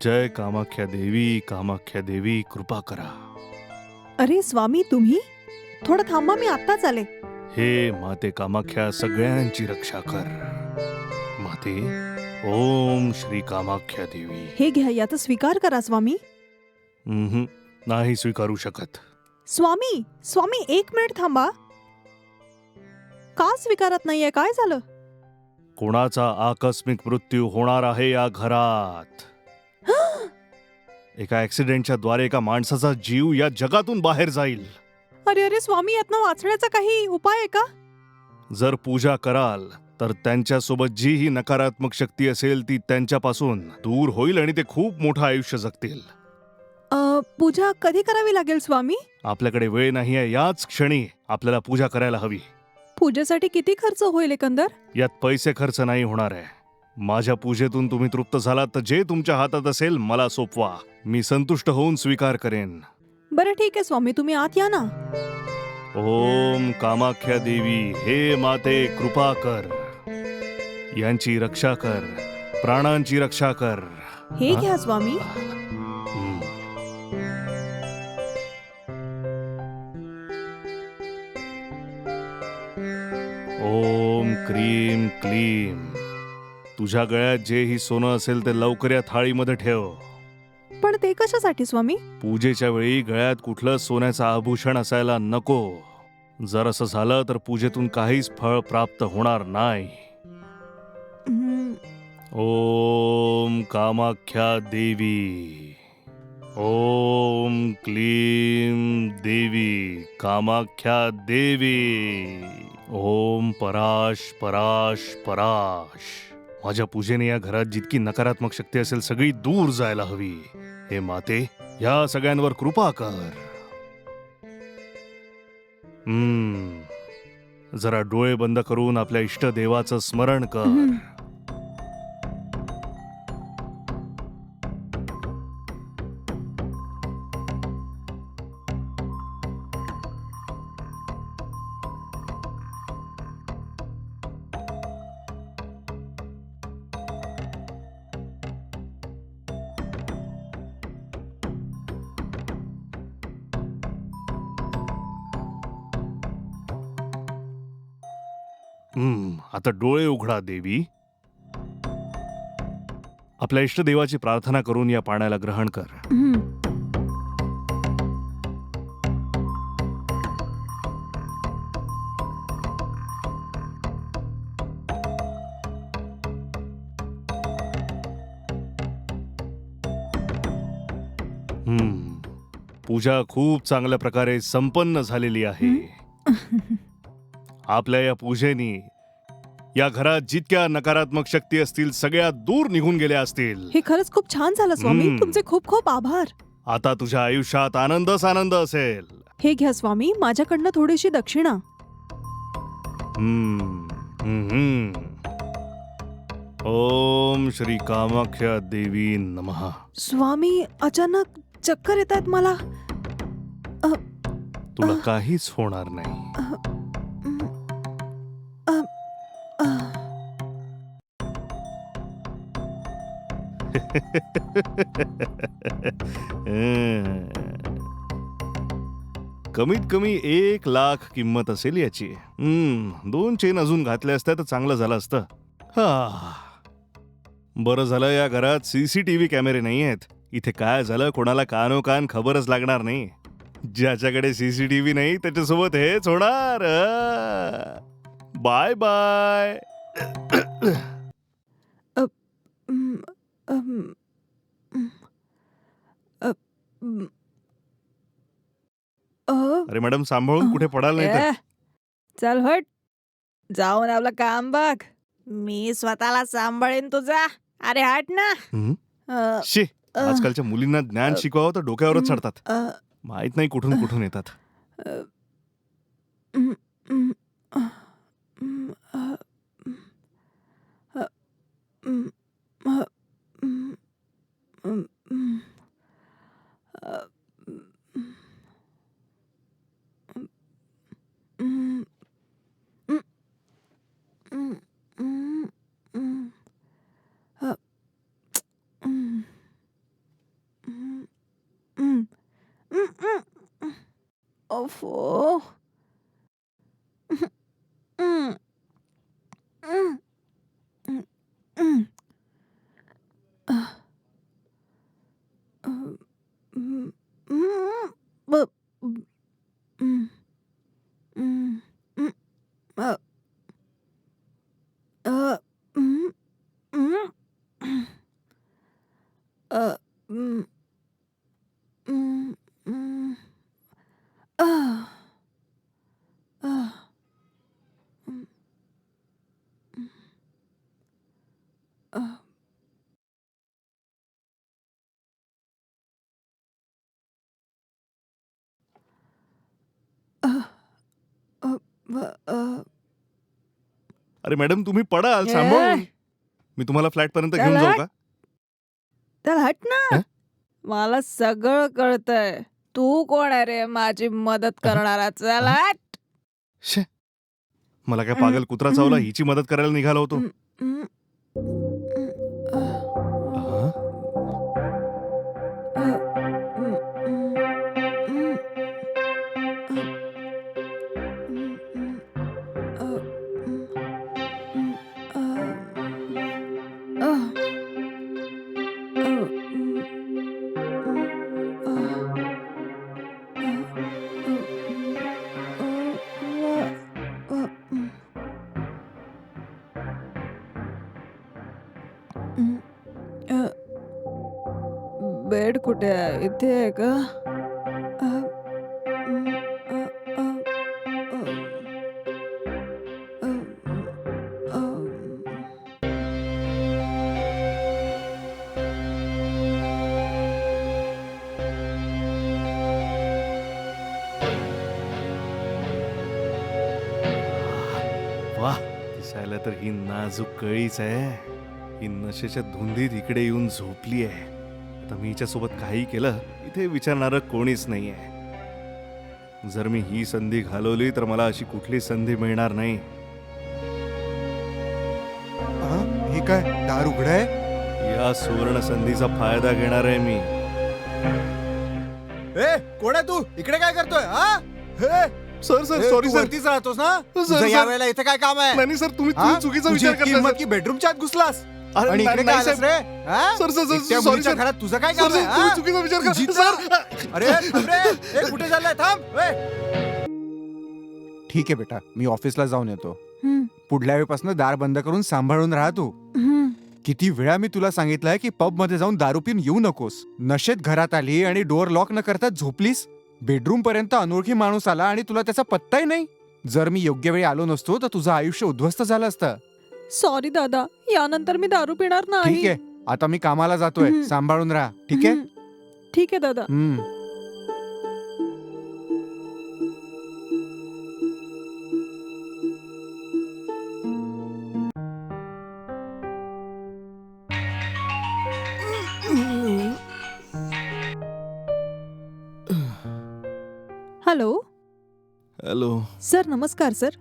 जय कामाख्या देवी कामाख्या देवी कृपा करा. अरे स्वामी तुम्ही? थोडं थांबा मी आत्ताच आले. हे माते कामाख्या सगळ्यांची रक्षा कर. माते ओम श्री कामाख्या देवी. हे घ्या याचा स्वीकार करा स्वामी. उम्हम, नाही स्वीकारू शकत. स्वामी स्वामी एक मिनिट थांबा. का स्वीकारत नाहीये? काय झालं? कोणाचा आकस्मिक मृत्यू होणार आहे या घरात? एका ऍक्सिडेंटच्या द्वारे एका माणसाचा जीव या जगातून बाहेर जाईल. अरे अरे स्वामी यातनं वाचण्याचा काही उपाय आहे का? जर पूजा कराल तर त्यांच्यासोबत जी ही नकारात्मक शक्ती असेल ती त्यांच्यापासून दूर होईल आणि ते खूप मोठं आयुष्य जगतील. अ, पूजा कधी करावी लागेल स्वामी? आपल्याकडे वेळ नाही आहे याच क्षणी आपल्याला पूजा करायला हवी. पूजेसाठी किती खर्च होईल एकंदर? यात पैसे खर्च नाही होणार आहे. माझ्या पूजेतून तुम्ही तृप्त झालात तर जे तुमच्या हातात असेल मला सोपवा. मी संतुष्ट होऊन स्वीकार करेन. बरं ठीक आहे स्वामी. तुम्ही आत या ना. ओम कामाख्या देवी. हे माते कृपा कर. यांची रक्षा कर. प्राणांची रक्षा कर. हे? घ्या स्वामी. हम्म. ओम क्रीम क्लीम. तुझ्या गळ्यात जे ही सोनं असेल ते लवकर या थाळीमध्ये ठेव. पण ते कशासाठी स्वामी? पूजेच्या वेळी गळ्यात कुठलं सोन्याचं आभूषण असायला नको. जर असं झालं तर पूजेतून काहीच फळ प्राप्त होणार नाही. हम्म, ओम कामाख्या देवी. ओम क्लीम देवी. कामाख्या देवी. ओम पराश पराश पराश. माझ्या पूजेने या घरात जितकी नकारात्मक शक्ती असेल सगळी दूर जायला हवी. हे माते या सगळ्यांवर कृपा कर. हम्म. जरा डोळे बंद करून आपल्या इष्ट देवाचं स्मरण कर. हम्म. आता डोळे उघडा देवी आपल्या इष्टदेवाची प्रार्थना करून या पाण्याला ग्रहण कर हम्म. हम्म, पूजा खूप चांगल्या प्रकारे संपन्न झालेली आहे आपल्या या पूजेनी या घरात जितक्या नकारात्मक शक्ती असतील सगळ्या दूर निघून गेल्या असतील. हे खरंच खूप छान झालं स्वामी. हम्म. तुमचे खूप खूप आभार. आता तुझ्या आयुष्यात आनंदच आनंद असेल. हे घ्या स्वामी. माझ्याकडनं थोडीशी दक्षिणा. हम्म, हम्म. ओम श्री कामाख्या देवी नमः. स्वामी अचानक चक्कर येत आहेत मला तुला काहीच होणार नाही. कमीत कमी एक लाख किंमत असेल याची. हम्म, दोन चेन अजून घातल्या असत्या तर चांगलं झालं असतं. हा. बरं झालं या घरात सीसीटीव्ही कॅमेरे नाही आहेत. इथे काय झालं कोणाला कानो कान खबरच लागणार नाही. ज्याच्याकडे सीसीटीव्ही नाही त्याच्यासोबत हेच होणार. Bye bye. अम, अ. अ, अरे मॅडम सांभाळून कुठे पडाल नाही तर ए, चल हट जाऊन आपलं काम बघ मी स्वतःला सांभाळेन तुझा अरे हट ना. अ, शी अ, आजकालच्या मुलींना ज्ञान अ, शिकवावं तर डोक्यावरच. चढतात अ, माहीत नाही कुठून कुठून येतात अ, अ, अ, अ, अ, 嗯嗯嗯，呃嗯嗯嗯嗯嗯嗯嗯嗯嗯嗯，嗯嗯嗯嗯嗯，आह. आह. अ, ब- अ, अरे मॅडम तुम्ही पडाल सांभाळून ए, मी तुम्हाला फ्लॅट पर्यंत घेऊन त्याला- जाऊ का त्याला हट ना हं? मला सगळं कळतंय तू कोण आहे रे माझी मदत करणारा चला हट. शे मला काय. पागल कुत्रा चावला. हिची मदत करायला निघालो होतो. बेड कुठे आहे? इथे आहे का? वा दिसायला तर ही नाजूक कळीच आहे. ही नशेच्या धुंदीत इकडे येऊन झोपली आहे. आता मी हिच्यासोबत काही केलं इथे विचारणारं कोणीच नाही आहे जर मी ही संधी घालवली तर मला अशी कुठली संधी मिळणार नाही. हा? काय दार उघडाय या सुवर्ण संधीचा फायदा घेणार आहे मी. ए कोण आहे तू? इकडे काय करतोय हा? हे, सर सर ए, सॉरी तू सर वरतीच राहतोस ना? सर, तुझं सर. या वेळेला इथे काय काम आहे? नाही सर तुम्ही हा? चुकीचा तुझी विचार इतकी सर. की बेडरूमच्या आत घुसलास? अरे, आणि नाही- इकडे नाही, काय आलास सर. रे हा? सर, सर, सर, एकट्या sorry, मुलीच्या सर. घरात तुझं काय सर, काम सर, आहे तुम्ही हा? चुकीचा विचार करताय. जिजा. सर अरे थांब रे ए, कुठे चाललाय थांब ए. ठीक आहे बेटा मी ऑफिसला जाऊन येतो हम्म, पुढल्या वेळेपासून दार बंद करून सांभाळून राहा तू हम्म. किती वेळा मी तुला सांगितलंय की पबमध्ये जाऊन दारू पिऊन येऊ नकोस नशेत घरात आली आणि डोअर लॉक न करता झोपलीस बेडरूम पर्यंत अनोळखी माणूस आला आणि तुला त्याचा पत्ताही नाही जर मी योग्य वेळी आलो नसतो तर तुझं आयुष्य उद्ध्वस्त झालं असतं सॉरी दादा. यानंतर मी दारू पिणार नाही. ठीक आहे. आता मी कामाला जातोय. हम्म. सांभाळून राहा. ठीक आहे? हम्म. ठीक आहे दादा. हम्म. हॅलो हॅलो सर नमस्कार सर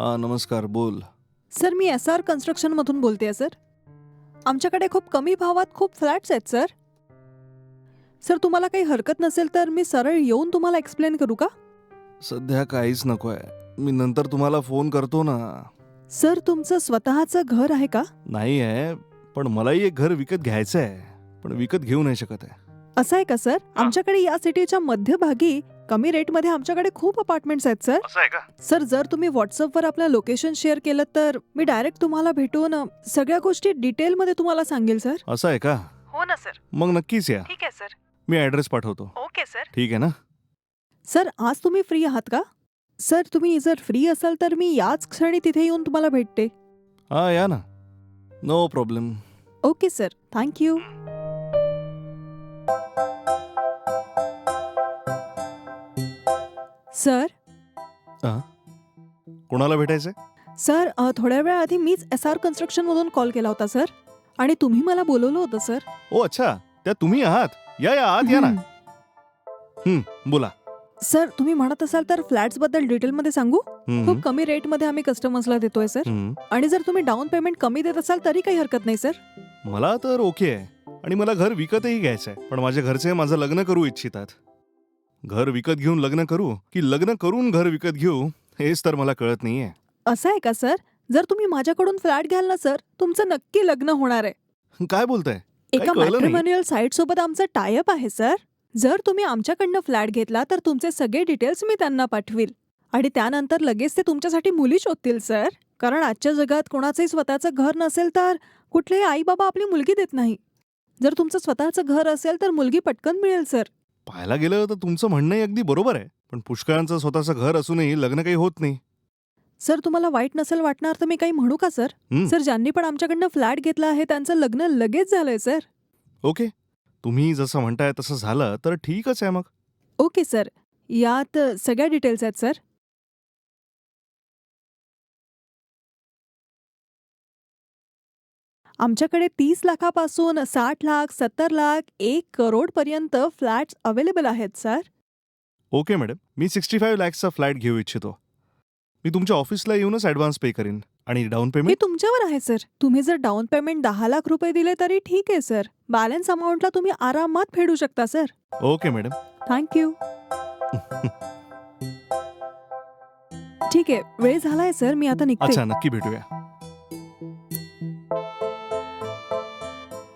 हा नमस्कार बोल सर मी एस आर कन्स्ट्रक्शनमधून बोलते सर. आमच्याकडे खूप कमी भावात खूप फ्लॅट्स आहेत सर. सर तुम्हाला काही हरकत नसेल तर मी सरळ येऊन तुम्हाला एक्सप्लेन करू का? सध्या काहीच नकोय मी नंतर तुम्हाला फोन करतो ना. सर तुमचं स्वतःचं घर आहे का? नाही आहे पण मलाही एक घर विकत घ्यायचं आहे. पण विकत घेऊ नाही शकत आहे. असं आहे का सर? आमच्याकडे या सिटीच्या मध्यभागी कमी रेटमध्ये आमच्याकडे खूप अपार्टमेंट्स आहेत सर असं आहे का? सर जर तुम्ही व्हॉट्सअपवर आपलं लोकेशन शेअर केलं तर मी डायरेक्ट तुम्हाला भेटून अ, सगळ्या गोष्टी डिटेलमध्ये तुम्हाला सांगेल सर असं आहे का? हो ना सर मग नक्कीच या. ठीक आहे सर मी ऍड्रेस पाठवतो. ओके सर ठीक आहे ना? सर आज तुम्ही फ्री आहात का? सर तुम्ही जर फ्री असाल तर मी याच क्षणी तिथे येऊन तुम्हाला भेटते. हा या ना. No problem okay sir thank you sir? कोणाला भेटायचंय? सर अ, थोड्या वेळा आधी मीच एस आर कन्स्ट्रक्शनमधून कॉल केला होता सर. आणि तुम्ही मला बोलवलं होतं सर. ओ अच्छा. त्या तुम्ही आहात? या या आत या ना. हम्म. बोला. सर तुम्ही म्हणत असाल तर फ्लॅट्सबद्दल डिटेलमध्ये सांगू? खूप कमी रेटमध्ये आम्ही कस्टमर्सला देतोय सर. आणि जर तुम्ही डाऊन पेमेंट कमी देत असाल तरी काही हरकत नाही सर. मला तर ओके आहे. आणि मला घर विकतही घ्यायचं आहे पण माझ्या घरचे माझं लग्न करू इच्छितात. घर विकत घेऊन लग्न करू? की लग्न करून घर विकत घेऊ? हेच तर मला कळत नाहीये. असं आहे का सर? जर तुम्ही माझ्याकडून फ्लॅट घ्याल ना सर तुमचं नक्की लग्न होणार आहे. काय बोलताय? एका कळलं नाही. मॅट्रिमोनियल साईट सोबत आमचं टायअप आहे सर. जर तुम्ही आमच्याकडनं फ्लॅट घेतला तर तुमचे सगळे डिटेल्स मी त्यांना पाठवील. आणि त्यानंतर लगेच ते तुमच्यासाठी मुली शोधतील सर. कारण आजच्या जगात कोणाचंही स्वतःचं घर नसेल तर कुठलेही आई बाबा आपली मुलगी देत नाही. जर तुमचं स्वतःचं घर असेल तर मुलगी पटकन मिळेल सर. पाहायला गेलं तर तुमचं म्हणणंही अगदी बरोबर आहे. पण पुष्कळांचं स्वतःचं घर असूनही लग्न काही होत नाही. सर तुम्हाला वाईट नसेल वाटणार तर मी काही म्हणू का सर? हं. सर ज्यांनी पण आमच्याकडनं फ्लॅट घेतला आहे त्यांचं लग्न लगेच झालंय सर. ओके. तुम्ही जसं म्हणताय तसं झालं तर ठीकच आहे मग. Okay sir. यात सगळ्या डिटेल्स आहेत सर. आमच्याकडे तीस लाखापासून साठ लाख सत्तर लाख एक करोड पर्यंत फ्लॅट्स अवेलेबल आहेत सर. Okay madam. मी सिक्स्टी फाईव्ह लॅक्सचा फ्लॅट घेऊ इच्छितो. मी तुमच्या ऑफिसला येऊनच ॲडव्हान्स पे करीन. आणि डाऊन हे पेमेंट? तुमच्यावर आहे सर. तुम्ही जर डाऊन पेमेंट दहा लाख रुपये दिले तरी ठीक आहे सर. बॅलन्स अमाऊंटला तुम्ही आरामात फेडू शकता सर. Okay madam. थँक्यू ठीक आहे. वेळ झालाय सर. मी आता निघते. अच्छा नक्की भेटूया.